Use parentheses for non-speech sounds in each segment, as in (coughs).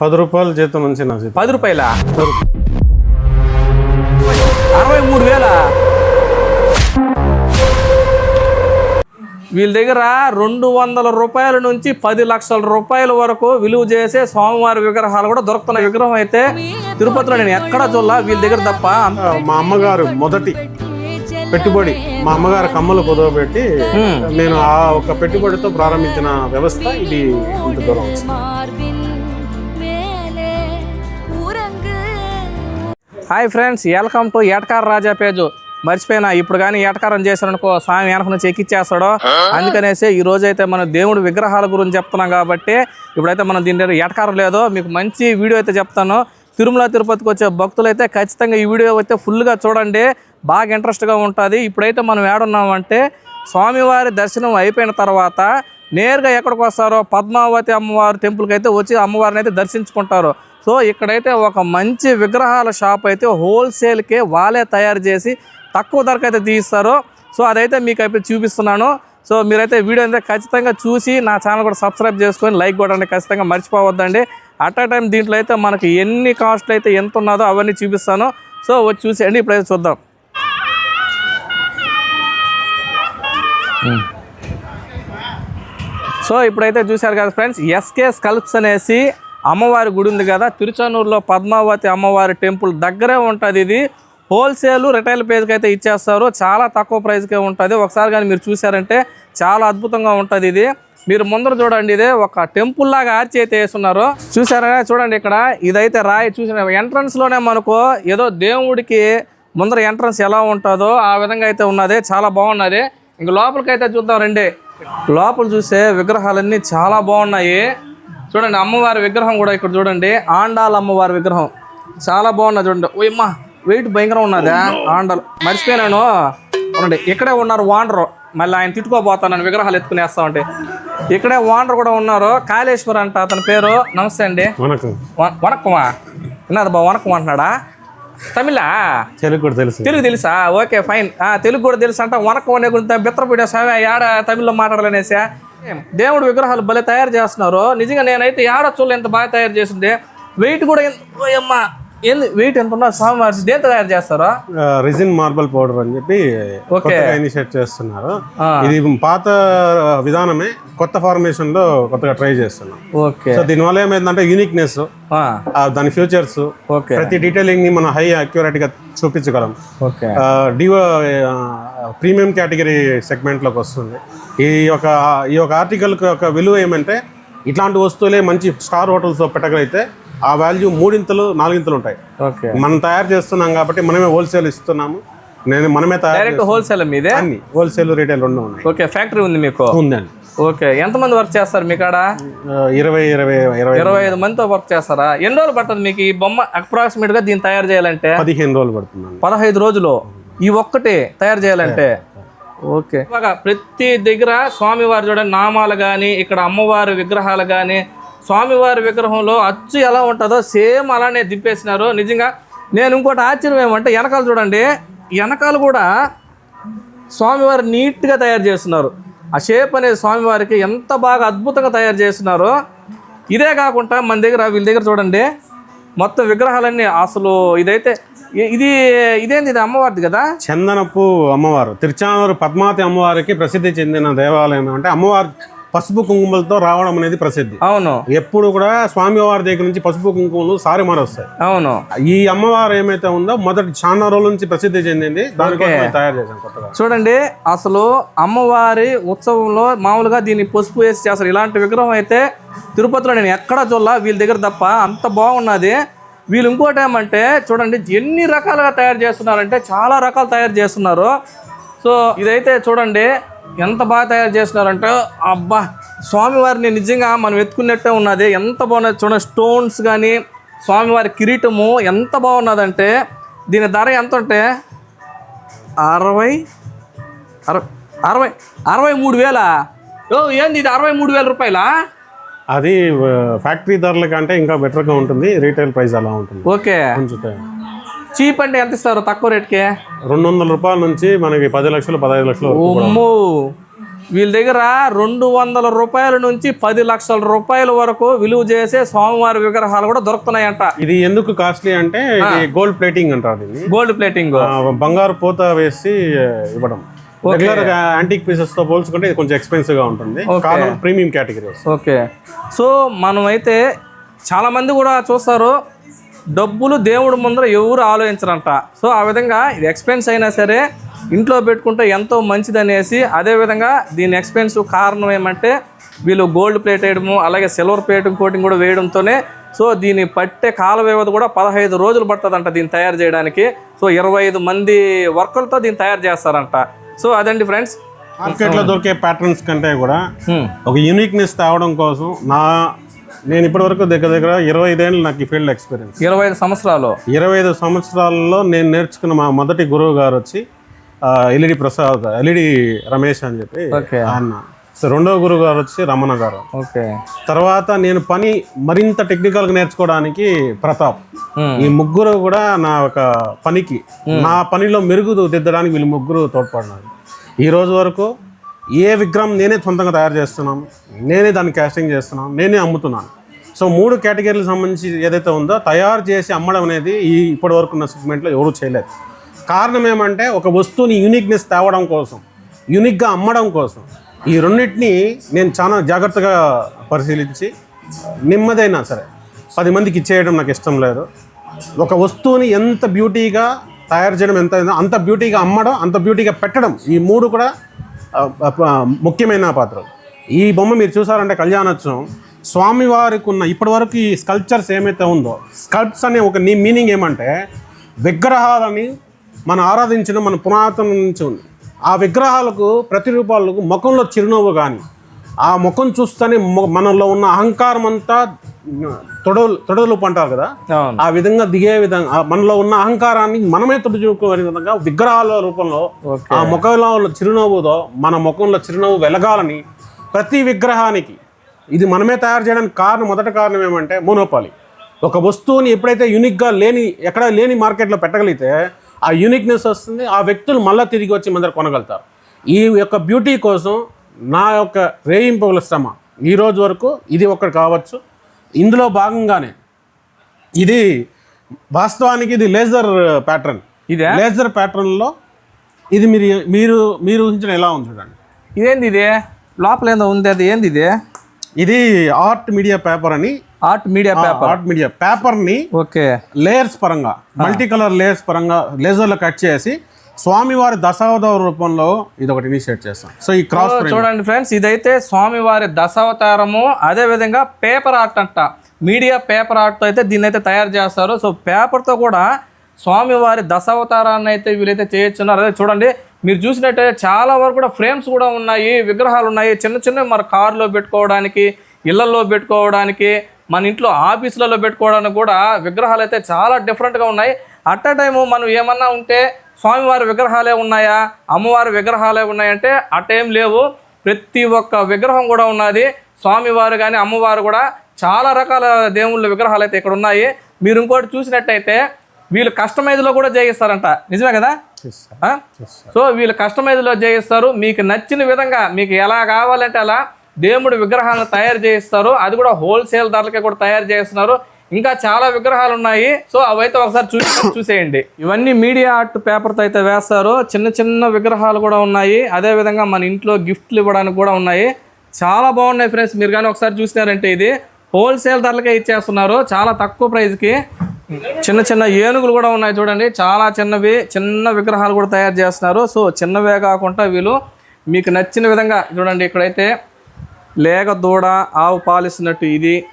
పది రూపాయల జీతం నుంచి నా జీతం. పది రూపాయల? అరవై మూడు వేల? వీళ్ళ దగ్గర రెండు వందల రూపాయల నుంచి పది లక్షల రూపాయల వరకు విలువ చేసే స్వామివారి విగ్రహాలు కూడా దొరుకుతున్న విగ్రహం అయితే తిరుపతిలో నేను ఎక్కడ చూడలా వీళ్ళ దగ్గర తప్ప. మా అమ్మగారు మొదటి పెట్టుబడి మా అమ్మగారు కమ్మలు కుదవబెట్టి నేను ఆ ఒక పెట్టుబడితో ప్రారంభించిన వ్యవస్థ ఇది ఇంత దూరం వచ్చింది. Hi friends welcome to ఏటకార Raja page. మర్చిపోయినా ఇప్పుడు కానీ ఏటకారం చేశారనుకో స్వామి వెనక నుంచి ఎక్కిచ్చేస్తాడో అందుకనేసి ఈ రోజైతే మన మనం విగ్రహాల గురించి చెప్తున్నాం కాబట్టి ఇప్పుడైతే మనం దీని దగ్గర ఏటకారం లేదో మీకు మంచి వీడియో అయితే చెప్తాను. తిరుమల తిరుపతికి వచ్చే భక్తులు అయితే ఖచ్చితంగా ఈ వీడియో అయితే ఫుల్గా చూడండి. బాగా ఇంట్రెస్ట్గా ఉంటుంది. ఇప్పుడైతే మనం ఏడున్నామంటే స్వామివారి దర్శనం అయిపోయిన తర్వాత నేరుగా ఎక్కడికి వస్తారో పద్మావతి అమ్మవారి టెంపుల్కి అయితే వచ్చి అమ్మవారిని అయితే దర్శించుకుంటారు. సో ఇక్కడైతే ఒక మంచి విగ్రహాల షాప్ అయితే హోల్సేల్కే వాళ్ళే తయారు చేసి తక్కువ ధరకు అయితే తీయిస్తారు సో అదైతే మీకు అయితే చూపిస్తున్నాను. సో మీరైతే వీడియో అయితే ఖచ్చితంగా చూసి నా ఛానల్ కూడా సబ్స్క్రైబ్ చేసుకొని లైక్ కొట్టండి. ఖచ్చితంగా మర్చిపోవద్దండి. అట్ ఆ టైం దీంట్లో అయితే మనకి ఎన్ని కాస్ట్లు అయితే ఎంత ఉన్నదో అవన్నీ చూపిస్తాను. సో వచ్చి చూసేయండి. ఇప్పుడైతే చూద్దాం. సో ఇప్పుడైతే చూశారు కదా ఫ్రెండ్స్ ఎస్కే స్కల్ప్స్ అనేసి అమ్మవారి గుడి ఉంది కదా తిరుచానూరులో పద్మావతి అమ్మవారి టెంపుల్ దగ్గరే ఉంటుంది ఇది. హోల్సేల్ రిటైల్ పేజ్కి అయితే ఇచ్చేస్తారు. చాలా తక్కువ ప్రైస్కే ఉంటుంది. ఒకసారి కానీ మీరు చూసారంటే చాలా అద్భుతంగా ఉంటుంది ఇది. మీరు ముందర చూడండి ఇదే. ఒక టెంపుల్ లాగా ఆర్చి అయితే వేస్తున్నారు. చూసారా చూడండి ఇక్కడ. ఇదైతే రాయి చూసిన ఎంట్రన్స్లోనే మనకు ఏదో దేవుడికి ముందర ఎంట్రన్స్ ఎలా ఉంటుందో ఆ విధంగా అయితే ఉన్నది. చాలా బాగున్నది. ఇంక లోపలికైతే చూద్దాం రండి. లోపల చూసే విగ్రహాలన్నీ చాలా బాగున్నాయి. చూడండి అమ్మవారి విగ్రహం కూడా ఇక్కడ చూడండి. ఆండాల అమ్మవారి విగ్రహం. చాలా బాగున్నది చూడండి. ఓయమ్మా వెయిట్ భయంకరం ఉన్నదా ఆండాలు. మర్చిపోయినాను చూడండి ఇక్కడే ఉన్నారు వాండరు. మళ్ళీ ఆయన తిట్టుకోబోతాను విగ్రహాలు ఎత్తుకునేస్తా ఉంటే. ఇక్కడే వాండర్ కూడా ఉన్నారు. కాళేశ్వర్ అంట అతని పేరు. నమస్తే అండి. వనకం. వ- వణక్కమా విన్నది బా వణక్కం అంటున్నాడా? తమిళా? తెలుగు కూడా తెలుసు. తెలుగు తెలుసా? Okay fine. ఆ, తెలుగు కూడా తెలుసు అంట. వనకం అనే గురించి బిత్రపీడ స్వామి ఆడ తమిళ్ళో మాట్లాడాలనేసా. దేవుడు విగ్రహాలు భలే తయారు చేస్తున్నారు. నిజంగా నేనైతే ఆడ చూడలే ఎంత బాగా తయారు చేసింది. వెయిట్ కూడా ఎంత ఓయమ్మ ఏంది వెయిట్ ఎంత ఉన్నా స్వామి వారి దేంతో తయారు చేస్తారా? రిజిన్ మార్బల్ పౌడర్ అని చెప్పి ఇనిషియేట్ చేస్తున్నారు. ఇది పాత విధానమే కొత్త ఫార్మేషన్లో కొత్తగా ట్రై చేస్తున్నాం. ఓకే. సో దీనివల్ల ఏమైందంటే యూనిక్నెస్ దాని ఫ్యూచర్స్ ఓకే. ప్రతి డీటెయిలింగ్ని మనం హై అక్యురేట్గా చూపించగలం. ఓకే. డివో ప్రీమియం కేటగిరీ సెగ్మెంట్లోకి వస్తుంది. ఈ యొక్క ఈ యొక్క ఆర్టికల్ యొక్క విలువ ఏమంటే ఇట్లాంటి వస్తువులే మంచి స్టార్ హోటల్స్లో పెట్టగలిగితే ఆ వాల్యూ మూడింతలు నాలుగింతలు ఉంటాయి. ఓకే. మనం తయారు చేస్తున్నాం కాబట్టి మనమే హోల్సేల్ ఇస్తున్నాము. నేను మనమే తయారు హోల్సేల్ మీదే? అన్ని. హోల్సేల్ రీటైల్ రెండు ఉన్నాయి. ఓకే ఫ్యాక్టరీ ఉంది మీకు? ఉందండి. ఓకే ఎంతమంది వర్క్ చేస్తారు మీ కాడ? ఇరవై ఇరవై ఇరవై ఇరవై ఐదు మందితో వర్క్ చేస్తారా? ఎన్ని రోజులు పడుతుంది మీకు ఈ బొమ్మ? అప్రాక్సిమేట్గా దీన్ని తయారు చేయాలంటే? పదిహేను రోజులు పడుతుందండి. పదహైదు రోజులు. ఈ ఒక్కటే తయారు చేయాలంటే. ఓకే. బాగా ప్రతి దగ్గర స్వామివారి చూడండి నామాలు కానీ ఇక్కడ అమ్మవారి విగ్రహాలు కానీ స్వామివారి విగ్రహంలో అచ్చు ఎలా ఉంటుందో సేమ్ అలానే దింపేసినారు. నిజంగా నేను ఇంకోటి ఆశ్చర్యం ఏమంటే వెనకాల చూడండి వెనకాల కూడా స్వామివారు నీట్గా తయారు చేస్తున్నారు. ఆ షేప్ అనేది స్వామివారికి ఎంత బాగా అద్భుతంగా తయారు చేస్తున్నారో. ఇదే కాకుండా మన దగ్గర వీళ్ళ దగ్గర చూడండి మొత్తం విగ్రహాలన్నీ అసలు ఇదైతే ఇది ఇదేంది ఇది అమ్మవారిది కదా? చందనపు అమ్మవారు తిరుచానూరు పద్మావతి అమ్మవారికి ప్రసిద్ధి చెందిన దేవాలయం అంటే అమ్మవారు పసుపు కుంకుమలతో రావడం అనేది ప్రసిద్ధి. అవును. ఎప్పుడు కూడా స్వామివారి దగ్గర నుంచి పసుపు కుంకుమలు సారి వస్తాయి అవును. ఈ అమ్మవారు ఏమైతే ఉందో మొదటి చాలా రోజుల నుంచి ప్రసిద్ధి చెందింది. దానికోసం తయారు చేశాం కొత్తగా. చూడండి అసలు అమ్మవారి ఉత్సవంలో మామూలుగా దీన్ని పసుపు వేసి చేస్తారు. ఇలాంటి విగ్రహం అయితే తిరుపతిలో నేను ఎక్కడ చూడలా. వీళ్ళ దగ్గర తప్ప అంత బాగున్నది. వీళ్ళు ఇంకోటి ఏమంటే చూడండి ఎన్ని రకాలుగా తయారు చేస్తున్నారంటే చాలా రకాలు తయారు చేస్తున్నారు. సో ఇదైతే చూడండి ఎంత బాగా తయారు చేస్తున్నారంటే అబ్బా స్వామివారిని నిజంగా మనం ఎత్తుకున్నట్టే ఉన్నది. ఎంత బాగున్నది చూడండి స్టోన్స్ కానీ స్వామివారి కిరీటము ఎంత బాగున్నదంటే దీని ధర ఎంత ఉంటే అరవై అరవై అరవై అరవై మూడు వేలా? ఓ ఏంది ఇది అరవై మూడు వేల రూపాయలా? అది ఫ్యాక్టరీ ధరల కంటే ఇంకా బెటర్గా ఉంటుంది. రీటైల్ ప్రైస్ అలా ఉంటుంది. ఓకే. కొంచెం చీప్ అంటే ఎంత ఇస్తారు? తక్కువ రేట్కి? రెండు వందల రూపాయల నుంచి మనకి పది లక్షలు పదహైదు లక్షలు ఒమ్ము వీళ్ళ దగ్గర రెండు వందల రూపాయల నుంచి పది లక్షల రూపాయల వరకు విలువ చేసే స్వామివారి విగ్రహాలు కూడా దొరుకుతున్నాయంట. ఇది ఎందుకు కాస్ట్లీ అంటే గోల్డ్ ప్లేటింగ్ అంటారు గోల్డ్ ప్లేటింగ్ బంగారు పూత వేసి ఇవ్వడం. రెగ్యులర్ యాంటిక్ పీసెస్తో పోల్చుకుంటే ఇది కొంచెం ఎక్స్పెన్సివ్గా ఉంటుంది. ప్రీమియం కేటగిరీ ఓకే సో మనమైతే చాలామంది కూడా చూస్తారు డబ్బులు దేవుడి ముందర ఎవరు ఆలోచించరంట. సో ఆ విధంగా ఇది ఎక్స్పెన్స్ అయినా సరే ఇంట్లో పెట్టుకుంటే ఎంతో మంచిది అనేసి అదేవిధంగా దీని ఎక్స్పెన్స్ కారణం ఏమంటే వీళ్ళు గోల్డ్ ప్లేట్ వేయడము అలాగే సిల్వర్ ప్లేట్ కోటింగ్ కూడా వేయడంతోనే సో దీన్ని పట్టే కాల వ్యవధి కూడా పదహైదు రోజులు పడుతుందంట దీన్ని తయారు చేయడానికి. సో ఇరవై ఐదు మంది వర్కర్లతో దీన్ని తయారు చేస్తారంట. సో అదండి ఫ్రెండ్స్. మార్కెట్లో దొరికే ప్యాటర్న్స్ కంటే కూడా ఒక యూనిక్నెస్ తేవడం కోసం నా నేను ఇప్పటి వరకు దగ్గర దగ్గర ఇరవై ఐదేళ్ళు నాకు ఈ ఫీల్డ్ ఎక్స్పీరియన్స్ ఇరవై ఐదు సంవత్సరాలు. ఇరవై ఐదు సంవత్సరాల్లో నేను నేర్చుకున్న మా మొదటి గురువు గారు వచ్చి ఎల్ఈడి ప్రసాద్ ఎల్ఈడి రమేష్ అని చెప్పి ఓకే. ఆయన రెండవ గురువు గారు వచ్చి రమణ గారు. ఓకే. తర్వాత నేను పని మరింత టెక్నికల్గా నేర్చుకోవడానికి ప్రతాప్. Hmm. ఈ ముగ్గురు కూడా నా ఒక పనికి. నా పనిలో మెరుగు దిద్దడానికి వీళ్ళు ముగ్గురు తోడ్పడినారు. ఈ రోజు వరకు ఏ విగ్రహం నేనే సొంతంగా తయారు చేస్తున్నాను నేనే దాన్ని క్యాస్టింగ్ చేస్తున్నాను నేనే అమ్ముతున్నాను. సో మూడు కేటగిరీలకు సంబంధించి ఏదైతే ఉందో తయారు చేసి అమ్మడం అనేది ఈ ఇప్పటి వరకు ఉన్న సెగ్మెంట్లో ఎవరు చేయలేదు. కారణం ఏమంటే ఒక వస్తువుని యూనిక్నెస్ తేవడం కోసం యూనిక్గా అమ్మడం కోసం. ఈ రెండింటిని నేను చాలా జాగ్రత్తగా పరిశీలించి నెమ్మదైనా సరే పది మందికి ఇచ్చేయడం నాకు ఇష్టం లేదు. ఒక వస్తువుని ఎంత బ్యూటీగా తయారు చేయడం ఎంత అంత బ్యూటీగా అమ్మడం అంత బ్యూటీగా పెట్టడం ఈ మూడు కూడా ముఖ్యమైన పాత్ర. ఈ బొమ్మ మీరు చూసారంటే కళ్యాణోత్సవం. స్వామివారికి ఉన్న ఇప్పటివరకు ఈ స్కల్ప్చర్స్ ఏమైతే ఉందో స్కల్ప్స్ అనే ఒక నీ మీనింగ్ ఏమంటే విగ్రహాలని మనం ఆరాధించిన మన పురాతనం నుంచి ఉంది. ఆ విగ్రహాలకు ప్రతిరూపాలకు ముఖంలో చిరునవ్వు కానీ ఆ ముఖం చూస్తేనే మనలో ఉన్న అహంకారం అంతా తొడలు తొడలుపు అంటారు కదా? ఆ విధంగా దిగే విధంగా మనలో ఉన్న అహంకారాన్ని మనమే తుడుచుకోని విధంగా విగ్రహాల రూపంలో. ఆ ముఖంలో చిరునవ్వుతో మన ముఖంలో చిరునవ్వు వెలగాలని ప్రతి విగ్రహానికి ఇది మనమే తయారు చేయడానికి కారణం మొదటి కారణం ఏమంటే మోనోపాలి. ఒక వస్తువుని ఎప్పుడైతే యూనిక్గా లేని ఎక్కడ లేని మార్కెట్లో పెట్టగలిగితే ఆ యూనిక్నెస్ వస్తుంది ఆ వ్యక్తులు మళ్ళీ తిరిగి వచ్చి మన దగ్గర కొనగలుగుతారు. ఈ యొక్క బ్యూటీ కోసం నా యొక్క రేయింపుల శ్రమ ఈ రోజు వరకు ఇది ఒకటి కావచ్చు. ఇందులో భాగంగానే ఇది వాస్తవానికి ఇది లేజర్ ప్యాటర్న్ ఇదే? లేజర్ ప్యాటర్న్లో ఇది మీరు మీరు మీరు ఊహించిన ఎలా ఉంది చూడండి. ఇదేంది ఇది? లోపల ఏందో ఉంది అది ఏంది ఇది? ఇది ఆర్ట్ మీడియా పేపర్ అని art media paper art media పేపర్ని ఓకే. లేయర్స్ పరంగా మల్టీ కలర్ లేయర్స్ పరంగా లేజర్లో కట్ చేసి స్వామివారి దశావతార రూపంలో ఇది ఒకటి ఇనిషియేట్ చేస్తాం సో ఈ క్రాస్ చూడండి ఫ్రెండ్స్ ఇదైతే స్వామివారి దశావతారము అదే విధంగా పేపర్ ఆర్ట్ అంట మీడియా పేపర్ ఆర్ట్తో అయితే దీన్ని అయితే తయారు చేస్తారు. సో పేపర్తో కూడా స్వామివారి దశావతారాన్ని అయితే వీళ్ళైతే చేయొచ్చున్నారు అదే చూడండి మీరు చూసినట్టయితే చాలా వరకు కూడా ఫ్రేమ్స్ కూడా ఉన్నాయి విగ్రహాలు ఉన్నాయి. చిన్న చిన్న మన కారులో పెట్టుకోవడానికి ఇళ్ళలో పెట్టుకోవడానికి మన ఇంట్లో ఆఫీసులలో పెట్టుకోవడానికి కూడా విగ్రహాలు అయితే చాలా డిఫరెంట్గా ఉన్నాయి. అట్ అ టైము మనం ఏమన్నా ఉంటే స్వామివారి విగ్రహాలే ఉన్నాయా? అమ్మవారి విగ్రహాలే ఉన్నాయంటే అటేం లేవు. ప్రతి ఒక్క విగ్రహం కూడా ఉన్నది. స్వామివారు కానీ అమ్మవారు కూడా చాలా రకాల దేవుళ్ళ విగ్రహాలు అయితే ఇక్కడ ఉన్నాయి. మీరు ఇంకోటి చూసినట్టయితే వీళ్ళు కస్టమైజ్లో కూడా చేయిస్తారంట. నిజమే కదా? సో వీళ్ళు కస్టమైజ్లో చేయిస్తారు. మీకు నచ్చిన విధంగా మీకు ఎలా కావాలంటే అలా దేవుడి విగ్రహాలను తయారు చేయిస్తారు. అది కూడా హోల్సేల్ ధరలకే కూడా తయారు చేస్తున్నారు. ఇంకా చాలా విగ్రహాలు ఉన్నాయి. సో అవైతే ఒకసారి చూసి (coughs) చూసేయండి. ఇవన్నీ మీడియా ఆర్ట్ పేపర్తో అయితే వేస్తారు. చిన్న చిన్న విగ్రహాలు కూడా ఉన్నాయి. అదే విధంగా మన ఇంట్లో గిఫ్ట్లు ఇవ్వడానికి కూడా ఉన్నాయి. చాలా బాగున్నాయి ఫ్రెండ్స్. మీరు కానీ ఒకసారి చూసినారంటే ఇది హోల్సేల్ ధరలకే ఇచ్చేస్తున్నారు. చాలా తక్కువ ప్రైస్కి చిన్న చిన్న ఏనుగులు కూడా ఉన్నాయి చూడండి. చాలా చిన్నవి చిన్న విగ్రహాలు కూడా తయారు చేస్తున్నారు. సో చిన్నవే కాకుండా వీళ్ళు మీకు నచ్చిన విధంగా చూడండి ఇక్కడైతే లేగ దూడ ఆవు పాలిస్తున్నట్టు ఇది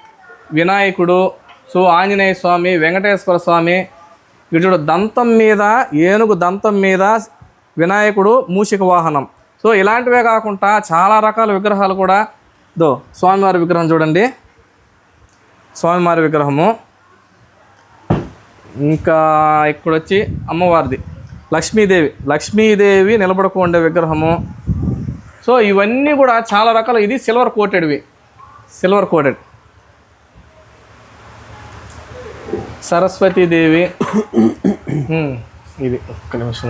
వినాయకుడు సో ఆంజనేయ స్వామి వెంకటేశ్వర స్వామి. వీడు దంతం మీద ఏనుగు దంతం మీద వినాయకుడు మూషిక వాహనం. సో ఇలాంటివే కాకుండా చాలా రకాల విగ్రహాలు కూడా దో స్వామివారి విగ్రహం చూడండి. స్వామివారి విగ్రహము. ఇంకా ఇక్కడ వచ్చి అమ్మవారిది. లక్ష్మీదేవి లక్ష్మీదేవి నిలబడుకు ఉండే విగ్రహము. సో ఇవన్నీ కూడా చాలా రకాల. ఇది సిల్వర్ కోటెడ్వి సిల్వర్ కోటెడ్ సరస్వతీదేవి ఇది ఒక్క నిమిషం.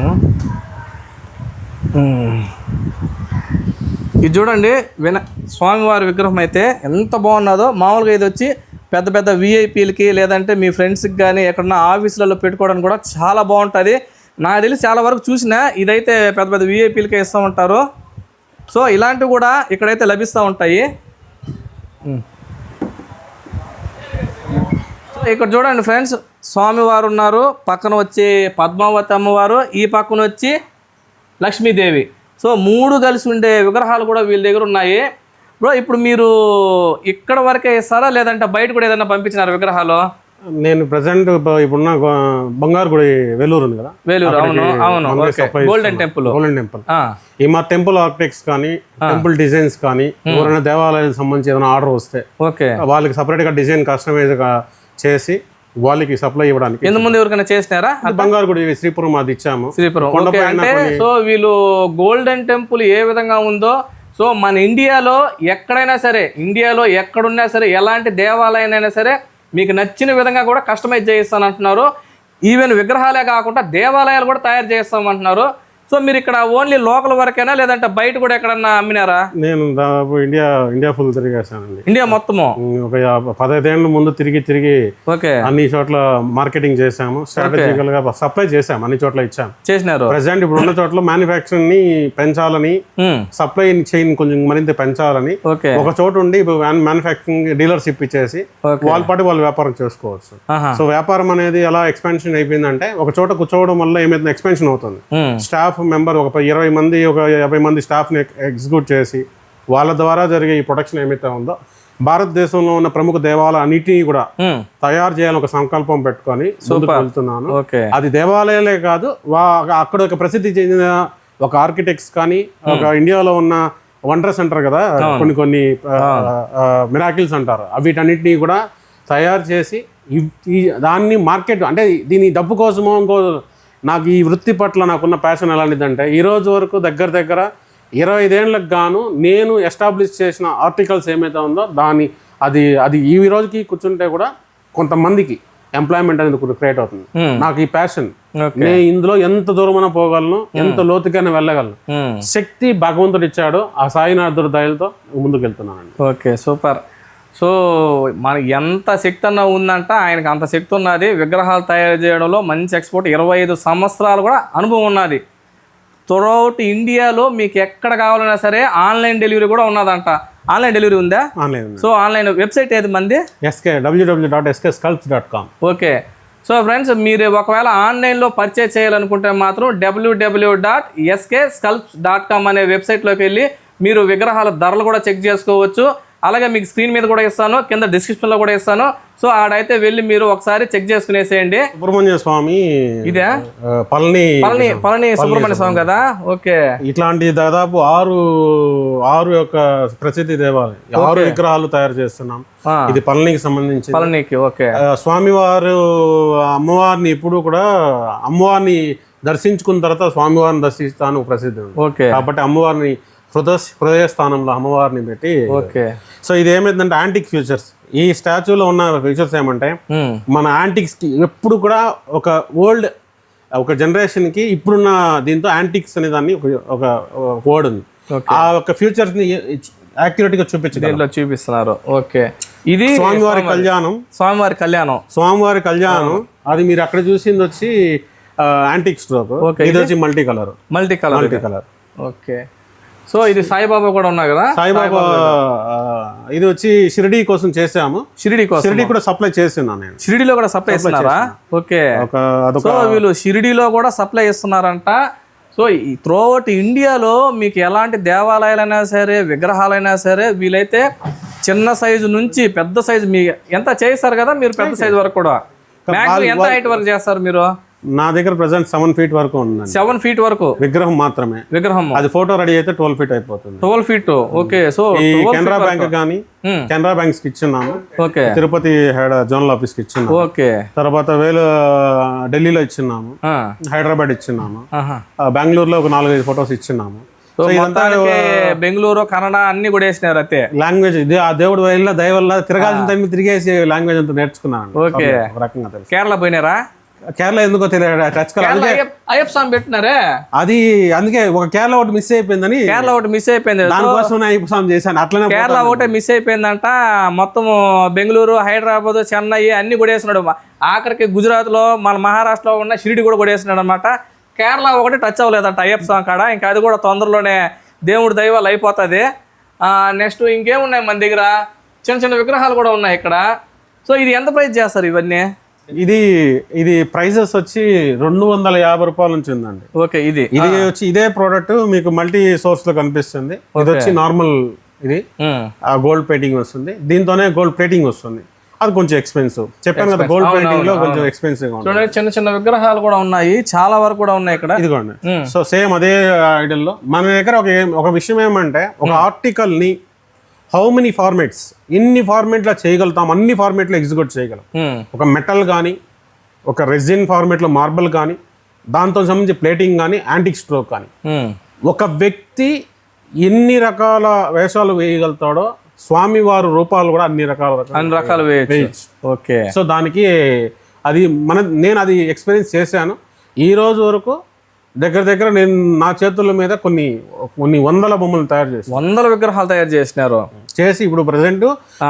ఇది చూడండి విన స్వామివారి విగ్రహం అయితే ఎంత బాగున్నదో. మామూలుగా ఇది వచ్చి పెద్ద పెద్ద విఐపీలకి లేదంటే మీ ఫ్రెండ్స్కి కానీ ఎక్కడన్నా ఆఫీసులలో పెట్టుకోవడానికి కూడా చాలా బాగుంటుంది. నాకు తెలిసి చాలా వరకు చూసిన ఇదైతే పెద్ద పెద్ద విఐపీలకే ఇస్తూ ఉంటారు సో ఇలాంటివి కూడా ఇక్కడైతే లభిస్తూ ఉంటాయి. ఇక్కడ చూడండి ఫ్రెండ్స్ స్వామివారు ఉన్నారు. పక్కన వచ్చి పద్మావతి అమ్మవారు ఈ పక్కన వచ్చి లక్ష్మీదేవి. సో మూడు కలిసి ఉండే విగ్రహాలు కూడా వీళ్ళ దగ్గర ఉన్నాయి. బ్రో ఇప్పుడు మీరు ఇక్కడ వరకే ఇస్తారా లేదంటే బయట కూడా ఏదైనా పంపించినారు విగ్రహాలు? నేను ప్రజెంట్ ఇప్పుడున్న గో- బంగారు గుడి వెల్లూరు ఉంది కదా? వేలూరు అవును అవును. గోల్డెన్ టెంపుల్ గోల్డెన్ టెంపుల్ ఈ మా టెంపుల్ ఆర్కిటెక్ట్స్ కానీ టెంపుల్ డిజైన్స్ కానీ ఎవరైనా దేవాలయానికి సంబంధించి ఏదైనా ఆర్డర్ వస్తే ఓకే. వాళ్ళకి సపరేట్గా డిజైన్ కస్టమైజ్ చేసి వాళ్ళకి సప్లై ఇవ్వడానికి ఇంత ముందు ఎవరికైనా చేసినారా? బంగారు గుడి శ్రీపురం అది ఇచ్చాము. శ్రీపురం. అంటే సో వీళ్ళు గోల్డెన్ టెంపుల్ ఏ విధంగా ఉందో సో మన ఇండియాలో ఎక్కడైనా సరే ఇండియాలో ఎక్కడున్నా సరే ఎలాంటి దేవాలయానైనా సరే మీకు నచ్చిన విధంగా కూడా కస్టమైజ్ చేయిస్తాను అంటున్నారు ఈవెన్ విగ్రహాలే కాకుండా దేవాలయాలు కూడా తయారు చేస్తామంటున్నారు సో మీరు ఇక్కడ ఓన్లీ లోకల్ వరకేనా లేదంటే బయట కూడా ఎక్కడన్నా అమ్మినారా? నేను దాదాపు ఇండియా ఇండియా ఫుల్ తిరిగేసానండి ఇండియా మొత్తము? ఒక పదహైదేళ్ళ ముందు తిరిగి తిరిగి ఓకే. అన్ని చోట్ల మార్కెటింగ్ చేసాము స్ట్రాటజికల్గా సప్లై చేసాము అన్ని చోట్ల ఇచ్చాము. చేసినారు. ప్రజెంట్ ఇప్పుడు ఉన్న చోట్ల మ్యానుఫ్యాక్చరింగ్ని పెంచాలని సప్లై చైన్ కొంచెం మరింత పెంచాలని ఒక చోట ఉండి ఇప్పుడు మ్యానుఫ్యాక్చరింగ్ డీలర్షిప్ ఇచ్చేసి వాళ్ళ పాటు వాళ్ళు వ్యాపారం చేసుకోవచ్చు. సో వ్యాపారం అనేది ఎలా ఎక్స్పాన్షన్ అయిపోయిందంటే ఒక చోట కూర్చోవడం వల్ల ఏమైతుంది ఎక్స్పాన్షన్ అవుతుంది. ఉమ్, స్టాఫ్ మెంబర్ ఒక ఇరవై మంది ఒక యాభై మంది స్టాఫ్ని ఎగ్జిక్యూట్ చేసి వాళ్ళ ద్వారా జరిగే ఈ ప్రొడక్షన్ ఏమైతే ఉందో భారతదేశంలో ఉన్న ప్రముఖ దేవాలయాలు అన్నిటినీ కూడా ఉమ్, తయారు చేయాలని ఒక సంకల్పం పెట్టుకొని ముందుకు వెళ్తున్నాను. అది దేవాలయాలే కాదు అక్కడ ఒక ప్రసిద్ధి చెందిన ఒక ఆర్కిటెక్ట్స్ కానీ ఒక ఇండియాలో ఉన్న వండర్స్ అంటారు కదా కొన్ని కొన్ని మిరాకిల్స్ అంటారు. వీటన్నిటినీ కూడా తయారు చేసి దాన్ని మార్కెట్ అంటే దీని డబ్బు కోసమో ఇంకో నాకు ఈ వృత్తి పట్ల నాకున్న ప్యాషన్ ఎలాంటిదంటే ఈ రోజు వరకు దగ్గర దగ్గర ఇరవై ఐదేళ్ళకు గాను నేను ఎస్టాబ్లిష్ చేసిన ఆర్టికల్స్ ఏమైతే ఉందో దాని అది అది ఈ రోజుకి కూర్చుంటే కూడా కొంతమందికి ఎంప్లాయ్మెంట్ అనేది క్రియేట్ అవుతుంది. ఉమ్, నాకు ఈ ప్యాషన్ నేను ఇందులో ఎంత దూరమైనా పోగలను ఎంత లోతుకైనా వెళ్ళగలను. ఉమ్. శక్తి భగవంతుడు ఇచ్చాడు ఆ సాయినాథుడు దయలతో ముందుకు వెళ్తున్నానండి ఓకే సూపర్ సో మనకి ఎంత శక్తి అన్న ఉందంట ఆయనకి అంత శక్తి ఉన్నది. విగ్రహాలు తయారు చేయడంలో మంచి ఎక్స్పోర్ట్ ఇరవై ఐదు సంవత్సరాలు కూడా అనుభవం ఉన్నది. త్రూఅవుట్ ఇండియాలో మీకు ఎక్కడ కావాలన్నా సరే ఆన్లైన్ డెలివరీ కూడా ఉన్నదంట. ఆన్లైన్ డెలివరీ ఉందా? ఆన్లైన్ సో ఆన్లైన్ వెబ్సైట్ ఏది మంది? SK W W dot SK sculpts dot com okay so friends మీరు ఒకవేళ ఆన్లైన్లో పర్చేజ్ చేయాలనుకుంటే మాత్రం W W dot SK sculpts dot com అనే వెబ్సైట్లోకి వెళ్ళి మీరు విగ్రహాల ధరలు కూడా చెక్ చేసుకోవచ్చు. అలాగే మీకు స్క్రీన్ మీద కూడా ఇస్తాను కింద డిస్క్రిప్షన్లో కూడా ఇస్తాను. సో ఆడైతే వెళ్ళి మీరు ఒకసారి చెక్ చేసుకునేసేయండి. సుబ్రహ్మణ్య స్వామి ఇదే? పళని పళని పళని సుబ్రహ్మణ్య స్వామి. కదా? ఓకే. ఇట్లాంటి దాదాపు ఆరు ఆరు యొక్క ప్రసిద్ధి దేవాలయం. ఆరు విగ్రహాలు తయారు చేస్తున్నాం. ఇది పళనికి సంబంధించి పళనికి ఓకే. స్వామివారు అమ్మవారిని ఎప్పుడు కూడా అమ్మవారిని దర్శించుకున్న తర్వాత స్వామివారిని దర్శిస్తాను ప్రసిద్ధి. ఓకే. కాబట్టి అమ్మవారిని హృదయ హృదయ స్థానంలో అమ్మవారిని పెట్టి ఓకే. సో ఇది ఏమైందంటే యాంటిక్ ఫ్యూచర్స్ ఈ స్టాచ్యూలో ఉన్న ఫీచర్స్ ఏమంటే మన యాంటిక్స్కి ఎప్పుడు కూడా ఒక ఓల్డ్ ఒక జనరేషన్కి ఇప్పుడున్న దీంతో యాంటిక్స్ అనే దాన్ని ఒక- ఒక వర్డ్ ఉంది. ఆ యొక్క ఫ్యూచర్స్ని యాక్యురేట్గా చూపించగలం. దీంట్లో చూపిస్తున్నారు. ఓకే. ఇది స్వామివారి కళ్యాణం. స్వామివారి కళ్యాణం. స్వామివారి కళ్యాణం. అది మీరు అక్కడ చూసింది వచ్చి యాంటిక్ స్ట్రోక్ ఇది వచ్చి multi colour multi colour multi colour okay. So ఇది సాయిబాబా కూడా ఉన్నాయి కదా? సాయిబాబా ఇది వచ్చి షిరిడి కోసం చేసాము షిరిడి కోసం షిరిడి కూడా సప్లై చేస్తున్నాను నేను. షిరిడిలో కూడా సప్లై ఇస్తున్నారా ఓకే. సో వీళ్ళు షిరిడిలో కూడా సప్లై ఇస్తున్నారంట సో ఈ త్రోఅవుట్ ఇండియాలో మీకు ఎలాంటి దేవాలయాలైనా సరే విగ్రహాలైనా సరే వీలైతే చిన్న సైజు నుంచి పెద్ద సైజు మీ ఎంత చేస్తారు కదా మీరు పెద్ద సైజు వరకు కూడా? ఎంత హైట్ వరకు చేస్తారు మీరు? నా దగ్గర ప్రజెంట్ సెవెన్ ఫీట్ వరకు ఉందండి. సెవెన్ ఫీట్ వరకు? విగ్రహం మాత్రమే. విగ్రహం. అది ఫోటో రెడీ అయితే ట్వెల్వ్ ఫీట్ అయిపోతుంది. ట్వెల్వ్ ఫీట్ ఓకే సో ఈ కెనరా బ్యాంక్ కానీ Hmm. కెనరా బ్యాంక్స్కి ఇచ్చున్నాము ఓకే తిరుపతి హెడ్ జోనల్ ఆఫీస్కి ఇచ్చున్నాము ఓకే తర్వాత వేలు ఢిల్లీలో ఇచ్చున్నాము హైదరాబాద్ ఇచ్చున్నాము బెంగళూరులో ఒక నాలుగైదు ఫొటోస్ ఇచ్చున్నాము. బెంగళూరు కన్నడ అన్ని కూడా వేసినారు అయితే లాంగ్వేజ్ ఆ దేవుడు వల్ల దయ వల్ల తిరగాల్సిన టైం తిరిగేసి లాంగ్వేజ్ అంతా నేర్చుకున్నాను. ఓకే రకంగా కేరళ పోయినారా? కేరళ ఎందుకో తెలియదు టచ్ అయ్యప్ప స్వామి పెట్టినారే? అది అందుకే ఒక కేరళ ఒకటి మిస్ అయిపోయిందని కేరళ ఒకటి మిస్ అయిపోయింది సో దానికోసం అయ్యప్ప స్వామి చేశాను. అట్లనే కేరళ ఒకటే మిస్ అయిపోయిందంట. మొత్తం బెంగళూరు హైదరాబాద్ చెన్నై అన్ని కొడేసినాడు ఆఖరికి గుజరాత్లో మన మహారాష్ట్రలో ఉన్న షిరిడి కూడా కొడేసినాడు అనమాట కేరళ ఒకటి టచ్ అవ్వలేదంట అయ్యప్ప స్వామి కాడ. ఇంకా అది కూడా తొందరలోనే దేవుడి దైవాలు అయిపోతుంది. నెక్స్ట్ ఇంకేమున్నాయి మన దగ్గర? చిన్న చిన్న విగ్రహాలు కూడా ఉన్నాయి ఇక్కడ. సో ఇది ఎంత ప్రైస్ చేస్తారు ఇవన్నీ? ఇది ఇది ప్రైజెస్ వచ్చి రెండు వందల యాభై రూపాయల నుంచి ఉందండి. ఓకే ఇది. ఇది వచ్చి ఇదే ప్రోడక్ట్ మీకు మల్టీ సోర్స్లో కనిపిస్తుంది. ఇది వచ్చి నార్మల్ ఇది. ఉమ్. గోల్డ్ ప్లేటింగ్ వస్తుంది. దీంతోనే గోల్డ్ ప్లేటింగ్ వస్తుంది. అది కొంచెం ఎక్స్పెన్సివ్ చెప్పాను కదా గోల్డ్ ప్లేటింగ్లో కొంచెం ఎక్స్పెన్సివ్ ఉంటుంది. చూడండి చిన్న చిన్న విగ్రహాలు కూడా ఉన్నాయి. చాలా వరకు కూడా ఉన్నాయి ఇక్కడ. ఇదిగోండి. సో సేమ్ అదే ఐడల్లో. మన దగ్గర ఒక ఒక విషయం ఏమంటే ఒక ఆర్టికల్ని హౌ మెనీ ఫార్మేట్స్ ఎన్ని ఫార్మేట్లో చేయగలుగుతాం? అన్ని ఫార్మేట్లో ఎగ్జిక్యూట్ చేయగలం. ఉమ్. ఒక మెటల్ కానీ ఒక రెజిన్ ఫార్మేట్లో మార్బల్ కానీ దాంతో సంబంధించి ప్లేటింగ్ కానీ యాంటిక్ స్ట్రోక్ కానీ. ఒక వ్యక్తి ఎన్ని రకాల వేషాలు వేయగలుగుతాడో స్వామివారు రూపాలు కూడా అన్ని రకాల రకాల అన్ని రకాలు వేయచ్చు. ఓకే సో దానికి అది మన నేను అది ఎక్స్పీరియన్స్ చేశాను. ఈ రోజు వరకు దగ్గర దగ్గర నేను నా చేతుల మీద కొన్ని కొన్ని వందల బొమ్మలు తయారు చేశాను. వందల విగ్రహాలు తయారు చేసినారు. చేసి ఇప్పుడు ప్రజెంట్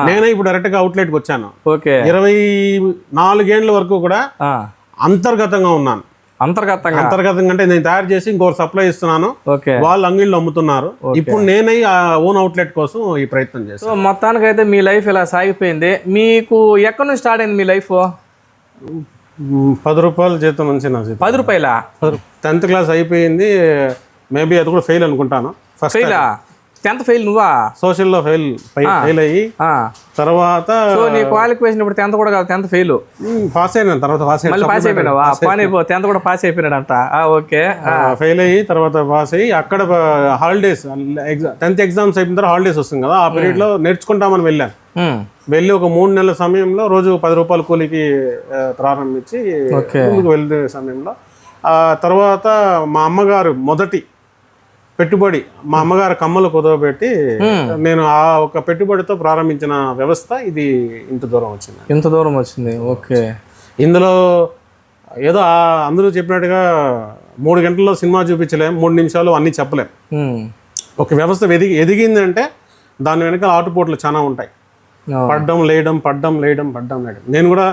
నేనే ఇప్పుడు డైరెక్ట్గా అవుట్లెట్కి వచ్చాను. ఓకే. ఇరవై నాలుగేండ్ల వరకు కూడా అంతర్గతంగా ఉన్నాను. అంతర్గతంగా? అంతర్గతంగా అంటే నేను తయారు చేసి ఇంకోటి సప్లై ఇస్తున్నాను. ఓకే. వాళ్ళు అంగిళ్ళు అమ్ముతున్నారు. ఇప్పుడు నేనే ఆ ఓన్ అవుట్లెట్ కోసం ఈ ప్రయత్నం చేస్తాను సో మొత్తానికైతే మీ లైఫ్ ఇలా సాగిపోయింది. మీకు ఎక్కడి నుంచి స్టార్ట్ అయింది మీ లైఫ్ పది రూపాయల జీతం నుంచి నా జీతం. పది రూపాయల? టెన్త్ క్లాస్ అయిపోయింది. మేబీ అది కూడా ఫెయిల్ అనుకుంటాను. ఫస్ట్ ఫెయిలా? టెన్త్ ఫెయిల్ నువ్వా? సోషల్లో ఫెయిల్ ఫెయిల్ అయ్యి. తర్వాత సో నీ క్వాలిఫికేషన్ ఇప్పుడు టెన్త్ కూడా కాదు టెన్త్ ఫెయిల్. పాస్ అయినాను తర్వాత పాస్ మళ్ళీ పాస్ అయిపోయినావా? పాని టెన్త్ కూడా పాస్ అయిపోయినాడంట. ఓకే. ఫెయిల్ అయ్యి తర్వాత పాస్ అయ్యి అక్కడ హాలిడేస్ టెన్త్ ఎగ్జామ్స్ అయిపోయిన తర్వాత హాలిడేస్ వస్తుంది కదా ఆ పీరియడ్లో నేర్చుకుంటామని వెళ్ళాను. వెళ్ళి ఒక మూడు నెలల సమయంలో రోజు పది రూపాయల కూలికి ప్రారంభించి. ముందుకు వెళ్తే సమయంలో. ఆ తర్వాత మా అమ్మగారు మొదటి పెట్టుబడి మా అమ్మగారు కమ్మలు కుదవబెట్టి నేను ఆ ఒక పెట్టుబడితో ప్రారంభించిన వ్యవస్థ ఇది ఇంత దూరం వచ్చింది. ఇంత దూరం వచ్చింది. ఓకే. ఇందులో ఏదో అందరూ చెప్పినట్టుగా మూడు గంటల్లో సినిమా చూపించలేం మూడు నిమిషాలు అన్నీ చెప్పలేం. ఒక వ్యవస్థ ఎదిగి ఎదిగిందంటే దాని వెనక ఆటుపోట్లు చాలా ఉంటాయి. పడ్డం లేయడం పడ్డం లేయడం పడ్డం లేయడం. నేను కూడా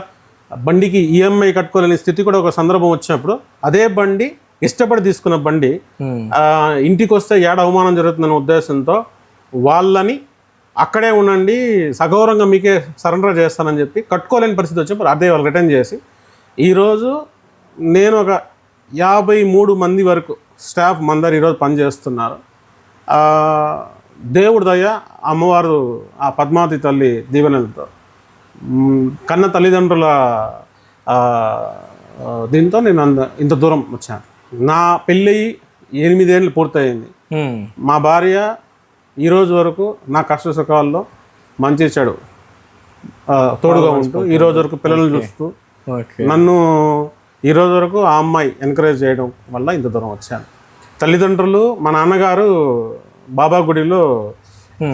బండికి ఈఎంఐ కట్టుకోలేని స్థితి కూడా ఒక సందర్భం వచ్చినప్పుడు అదే బండి ఇష్టపడి తీసుకున్న బండి ఇంటికి వస్తే ఏడ అవమానం జరుగుతుందనే ఉద్దేశంతో వాళ్ళని అక్కడే ఉండండి సగౌరవంగా మీకే సరెండర్ చేస్తానని చెప్పి కట్టుకోలేని పరిస్థితి వచ్చినప్పుడు అదే వాళ్ళు రిటర్న్ చేసి ఈరోజు నేను ఒక యాభై మూడు మంది వరకు స్టాఫ్ మందరు ఈరోజు పనిచేస్తున్నారు. దేవుడి దయ అమ్మవారు ఆ పద్మావతి తల్లి దీవెనలతో కన్న తల్లిదండ్రుల దీంతో నేను అంద ఇంత దూరం వచ్చాను. నా పెళ్ళి ఎనిమిదేళ్ళు పూర్తయింది. మా భార్య ఈరోజు వరకు నా కష్ట సుఖాల్లో మంచి చెడు తోడుగా ఉంటూ ఈ రోజు వరకు పిల్లల్ని చూస్తూ నన్ను ఈ రోజు వరకు ఆ అమ్మాయి ఎంకరేజ్ చేయడం వల్ల ఇంత దూరం వచ్చాను. తల్లిదండ్రులు మా నాన్నగారు బాబా గుడిలో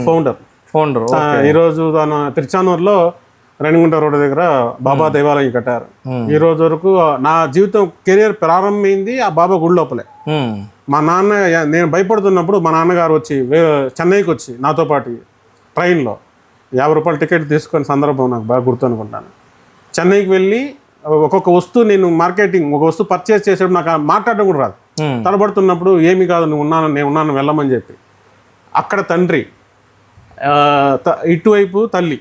ఫౌండర్ ఫౌండర్ ఈరోజు తన తిరుచానూరులో రేణిగుంట రోడ్డు దగ్గర బాబా దేవాలయం కట్టారు. ఈ రోజు వరకు నా జీవితం కెరియర్ ప్రారంభమైంది ఆ బాబా గుడి లోపలే. మా నాన్న నేను భయపడుతున్నప్పుడు మా నాన్నగారు వచ్చి చెన్నైకి వచ్చి నాతో పాటు ట్రైన్లో యాభై రూపాయల టికెట్ తీసుకొని సందర్భం నాకు బాగా గుర్తనుకుంటాను చెన్నైకి వెళ్ళి ఒక్కొక్క వస్తువు నేను మార్కెటింగ్ ఒక వస్తువు పర్చేస్ చేసేటప్పుడు నాకు మాట్లాడడం కూడా రాదు. తడబడుతున్నప్పుడు ఏమి కాదు నువ్వు ఉన్నాను నేను ఉన్నాను వెళ్ళమని చెప్పి. అక్కడ తండ్రి ఇటువైపు తల్లి.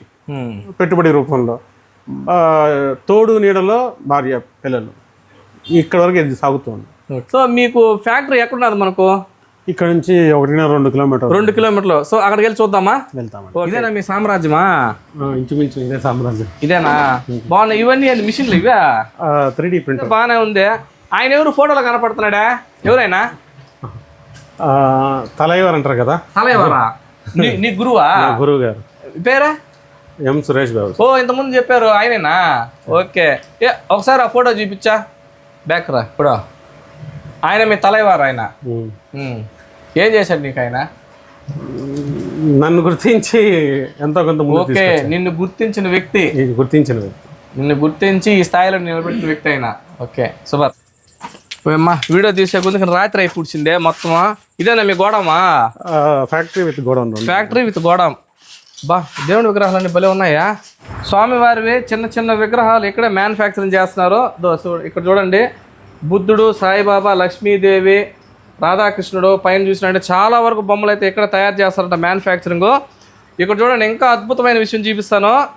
పెట్టుబడి రూపంలో. తోడు నీడలో భార్య పిల్లలు. ఇక్కడ వరకు ఇది సాగుతుంది. సో మీకు ఫ్యాక్టరీ ఎక్కడున్నది మనకు? ఇక్కడ నుంచి ఒకటిన్నర రెండు కిలోమీటర్ రెండు కిలోమీటర్లు. సో అక్కడికి వెళ్ళి చూద్దామా? వెళ్తామండి. ఇదేనా మీ సామ్రాజ్యమా? ఇంచుమించు ఇదే సామ్రాజ్యం. ఇదేనా? బాగున్నాయి. ఇవన్నీ మిషన్లు ఇవే? Three D printer. బాగానే ఉంది. ఆయన ఎవరు? ఫోటోలో కనపడుతున్నాడా? ఎవరైనా? తలైవర్ అంటారు కదా. తలైవరా? నీ నీ గురువా? గురువు గారు పేరా? ఎం సురేష్ బాబు. ఓ ఇంతకుముందు చెప్పారు ఆయనేనా? ఓకే. ఏ ఒకసారి ఆ ఫోటో చూపించా? బ్యాక్ రా ఇప్పుడు? ఆయన మీ తలైవారు ఆయన. ఏం చేశాడు నీకు ఆయన? నన్ను గుర్తించి ఎంతో కొంత ఓకే నిన్ను గుర్తించిన వ్యక్తి. గుర్తించిన వ్యక్తి. నిన్ను గుర్తించి ఈ స్థాయిలో నిలబెట్టిన వ్యక్తి అయినా ఓకే సూపర్. అమ్మా వీడియో తీసే కొద్ది రాత్రి అయి కూర్చుందే మొత్తం ఇదేనా మీ గోడమా? Factory with godown factory with godown. బా దేవుడి విగ్రహాలన్నీ భలే ఉన్నాయా? స్వామివారివి చిన్న చిన్న విగ్రహాలు ఇక్కడే మ్యానుఫ్యాక్చరింగ్ చేస్తున్నారు. ఇక్కడ చూడండి. బుద్ధుడు సాయిబాబా లక్ష్మీదేవి రాధాకృష్ణుడు పైన చూసినట్టే చాలా వరకు బొమ్మలు అయితే ఇక్కడ తయారు చేస్తారంట మ్యానుఫ్యాక్చరింగ్ ఇక్కడ చూడండి ఇంకా అద్భుతమైన విషయం చూపిస్తాను.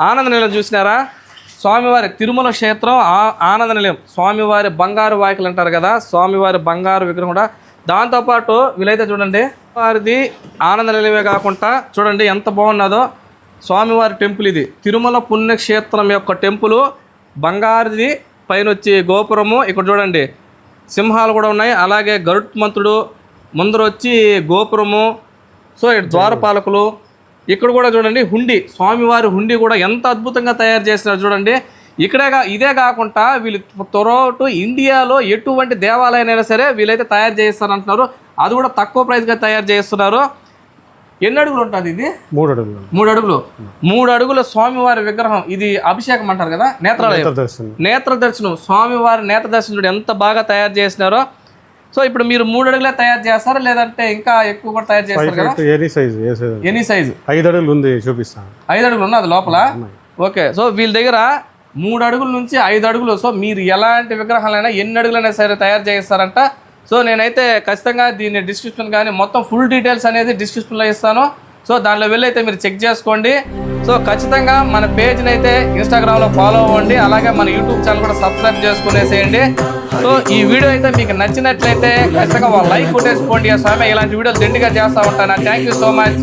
ఆనంద నిలయం చూసినారా? స్వామివారి తిరుమల క్షేత్రం ఆ- ఆనంద నిలయం. స్వామివారి బంగారు వాకిలు అంటారు కదా స్వామివారి బంగారు విగ్రహం కూడా. దాంతోపాటు వీలైతే చూడండి వారిది ఆనంద నిలయమే కాకుండా చూడండి ఎంత బాగున్నదో స్వామివారి టెంపుల్ ఇది. తిరుమల పుణ్యక్షేత్రం యొక్క టెంపుల్ బంగారుది పైన వచ్చి గోపురము. ఇక్కడ చూడండి సింహాలు కూడా ఉన్నాయి. అలాగే గరుత్మంతుడు ముందర వచ్చి గోపురము. సో ఇక్కడ ద్వారపాలకులు. ఇక్కడ కూడా చూడండి హుండీ. స్వామివారి హుండీ కూడా ఎంత అద్భుతంగా తయారు చేసినారు చూడండి. ఇక్కడేగా ఇదే కాకుండా వీళ్ళు త్వరటు ఇండియాలో ఎటువంటి దేవాలయాలైనా సరే వీళ్ళైతే తయారు చేస్తారంటున్నారు. అది కూడా తక్కువ ప్రైస్గా తయారు చేస్తున్నారు. ఎన్ని అడుగులు ఉంటుంది ఇది? మూడు అడుగులు. మూడు అడుగులు. మూడు అడుగుల స్వామివారి విగ్రహం. ఇది అభిషేకం అంటారు కదా నేత్రాలయం దర్శనం. నేత్ర దర్శనం. స్వామివారి నేత్ర దర్శనం ఎంత బాగా తయారు చేసినారో. సో ఇప్పుడు మీరు మూడు అడుగులే తయారు చేస్తారా లేదంటే ఇంకా ఎక్కువ కూడా తయారు చేస్తారు కదా? ఎనీ సైజ్ ఏ సైజ్ ఎనీ సైజు ఐదు అడుగులు ఉంది చూపిస్తాను. ఐదు అడుగులు ఉన్నది లోపల? ఓకే సో వీళ్ళ దగ్గర మూడు అడుగుల నుంచి ఐదు అడుగులు. సో మీరు ఎలాంటి విగ్రహాలైనా ఎన్ని అడుగులైనా సరే తయారు చేస్తారంట. సో నేనైతే ఖచ్చితంగా దీన్ని డిస్క్రిప్షన్ కానీ మొత్తం ఫుల్ డీటెయిల్స్ అనేది డిస్క్రిప్షన్లో ఇస్తాను. సో దానిలో వెళ్ళైతే మీరు చెక్ చేసుకోండి. సో ఖచ్చితంగా మన పేజ్ని అయితే ఇన్స్టాగ్రామ్లో ఫాలో అవ్వండి. అలాగే మన యూట్యూబ్ ఛానల్ కూడా సబ్స్క్రైబ్ చేసుకునేసేయండి సో ఈ వీడియో అయితే మీకు నచ్చినట్లయితే ఖచ్చితంగా లైక్ కొట్టేసుకోండి. స్వామి ఇలాంటి వీడియోలు దండిగా చేస్తూ ఉంటాను. Thank you so much